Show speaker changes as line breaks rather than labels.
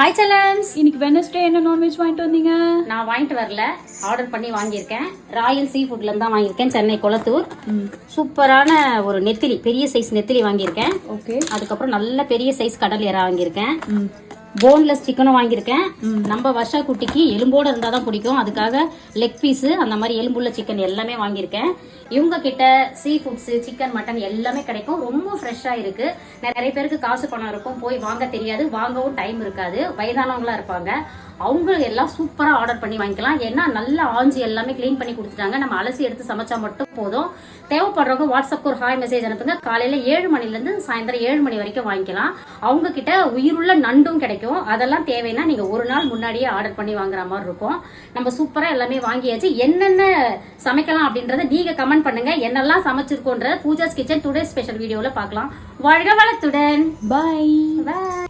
Hi செல்லம்ஸ்
இன்னைக்கு Wednesday என்ன non veg வாங்கிட்டு வந்தீங்க?
நான் வாங்கிட்டு வரல. ஆர்டர் பண்ணி வாங்கியிருக்கேன். ராயல் சீ ஃபுட்ல தான் வாங்கியிருக்கேன் சென்னை குளத்தூர். சூப்பரான ஒரு நெத்திலி பெரிய சைஸ் நெத்திலி வாங்கியிருக்கேன்.
ஓகே.
அதுக்கப்புறம் நல்ல பெரிய சைஸ் கடல் எறா வாங்கியிருக்கேன். போன்லெஸ் சிக்கனும் வாங்கியிருக்கேன். நம்ம வருஷா குட்டிக்கு எலும்போட இருந்தால் தான் பிடிக்கும். அதுக்காக லெக் பீஸு அந்த மாதிரி எலும்புள்ள சிக்கன் எல்லாமே வாங்கியிருக்கேன். இவங்க கிட்ட சீ ஃபுட்ஸு சிக்கன் மட்டன் எல்லாமே கிடைக்கும். ரொம்ப ஃப்ரெஷ்ஷாக இருக்குது நிறைய பேருக்கு காசு பணம் இருக்கும். போய் வாங்க தெரியாது. வாங்கவும் டைம் இருக்காது. வயதானவங்களாக இருப்பாங்க. அவங்க எல்லாம் சூப்பராக ஆர்டர் பண்ணி வாங்கிக்கலாம். ஏன்னா நல்லா ஆஞ்சி எல்லாமே க்ளீன் பண்ணி கொடுத்துட்டாங்க. நம்ம அலசி எடுத்து சமைச்சா மட்டும் போதும். தேவைப்படுறவங்க வாட்ஸ்அப்க்கு ஒரு ஹாய் மெசேஜ் அனுப்புங்க. காலையில் ஏழு மணிலேருந்து சாயந்தரம் ஏழு மணி வரைக்கும் வாங்கிக்கலாம். அவங்க கிட்ட உயிருள்ள நண்டும் கிடைக்கும். அதெல்லாம் தேவைன்னா நீங்கள் ஒரு நாள் முன்னாடியே ஆர்டர் பண்ணி வாங்குற மாதிரி இருக்கும். நம்ம சூப்பராக எல்லாமே வாங்கியாச்சு. என்னென்ன சமைக்கலாம் அப்படின்றத நீங்கள் கமெண்ட் பண்ணுங்க. என்னெல்லாம் சமைச்சிருக்கோன்ற பூஜாஸ் கிச்சன் டுடே ஸ்பெஷல் வீடியோவில் பார்க்கலாம். வாழ்க வளத்துடன்.
பாய்
Bye.